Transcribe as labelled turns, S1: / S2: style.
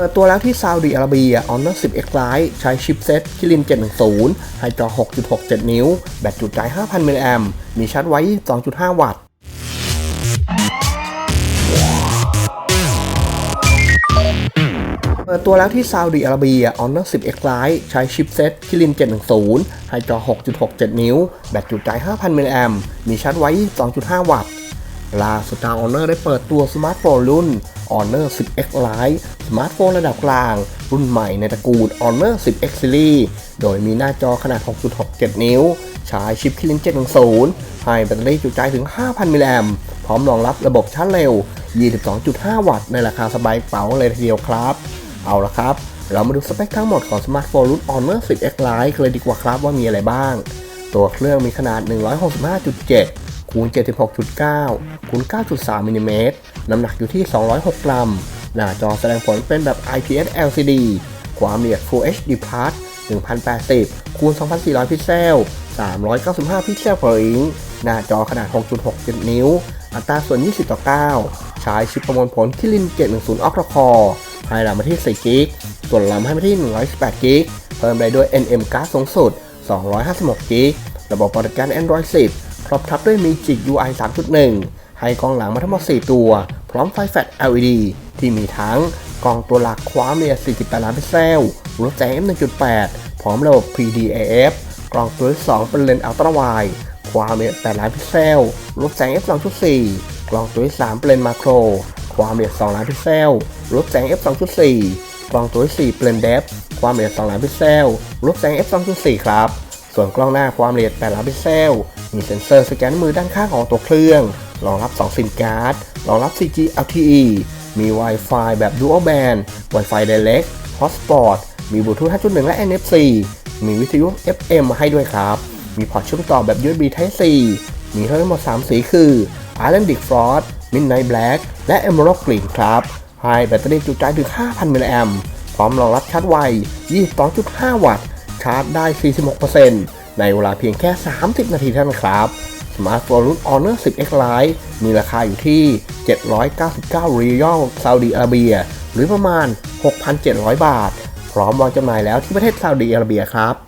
S1: เปิดตัวแล้วที่ซาอุดิอาระเบีย Honor 10 X Lite ใช้ชิปเซ็ตคิริน 710 ให้จอ 6.67 นิ้ว แบตจุใจ5,000 มิลลิแอมมีชาร์จไว้ 2.5 วัตต์เปิดตัวแล้วที่ซาอุดิอาระเบีย Honor 10 X Lite ใช้ชิปเซ็ตคิริน 710 ให้จอ 6.67 นิ้ว แบตจุใจ5,000 มิลลิแอมมีชาร์จไว้ 2.5 วัตต์ล่าสุดทาง Honor ได้เปิดตัวสมาร์ทโฟนรุ่น Honor 10X Lite สมาร์ทโฟนระดับกลาง รุ่นใหม่ในตระกูล Honor 10X Series โดยมีหน้าจอขนาด 6.67 นิ้ว ใช้ชิปคิริน710 ให้แบตเตอรี่จุใจถึง 5,000 มิลลิแอมป์พร้อมรองรับระบบชาร์จเร็ว 22.5 วัตต์ในราคาสบายกระเป๋าเลยทีเดียวครับ เอาละครับ เรามาดูสเปคทั้งหมดของสมาร์ทโฟนรุ่น Honor 10X Lite กันเลยดีกว่าครับว่ามีอะไรบ้าง ตัวเครื่องมีขนาด 165.7คูณ 76.9 คูณ 9.3 มิลลิเมตร น้ำหนักอยู่ที่ 206 กรัม หน้าจอแสดงผลเป็นแบบ IPS LCD ความละเอียด Full HD Plus 1080 คูณ 2400 พิกเซล 395 พิกเซล per inch หน้าจอขนาด 6.67 นิ้ว อัตราส่วน 20 ต่อ 9 ใช้ชิปประมวลผลคิริน710 Octa Core ให้รามมาที่ 4 กิก ส่วนลำให้มาที่ 118 กิก เพิ่มได้ด้วย NM card สูงสุด 256 กิก ระบบปฏิบัติการ Android 10 ครอบทับด้วย Magic UI 3.1 ให้กล้องหลังมาทั้งหมด 4 ตัว พร้อมไฟแฟลช LED ที่มีทั้งกล้องตัวหลักความละเอียด48 ล้านพิกเซลรูปแสง f1.8 พร้อมระบบ PDAF กล้องตัวที่2เป็นเลนส์อัลตราไวด์ความละเอียด8ล้านพิกเซลรูปแสง f2.4 กล้องตัวที่3เป็นเลนส์มาโคร ความละเอียด2ล้านพิกเซลรูปแสง f2.4 กล้องตัวที่4เป็นเลนส์เดฟความละเอียด2ล้านพิกเซลรูปแสง f2.4 ครับ ส่วนกล้องหน้าความละเอียด8ล้านพิกเซล มีเซ็นเซอร์สแกนมือด้านข้างของตัวเครื่อง รองรับ2ซิมการ์ด รองรับ 4G LTE มี Wi-Fi แบบ Dual Band Wi-Fi Direct Hotspot มีบลูทูธ 5.1 และ NFC มีวิทยุ FM มาให้ด้วยครับ มีพอร์ตเชื่อมต่อแบบ USB Type C มีทั้งหมด 3 สีคือ Irondic Frost Midnight Black และ Emerald Green ครับให้แบตเตอรี่จุใจถึง 5,000 มิลลิแอมป์พร้อมรองรับชาร์จไว 22.5 วัตต์ ชาร์จได้ 46%ในเวลาเพียงแค่ 30 นาทีเท่านั้นครับ สมาร์ทโฟนรุ่น Honor 10X Lite มีราคาอยู่ที่ 799รียอลซาอุดีอาระเบีย หรือประมาณ 6,700 บาท พร้อมวางจำหน่ายแล้วที่ประเทศซาอุดีอาระเบียครับ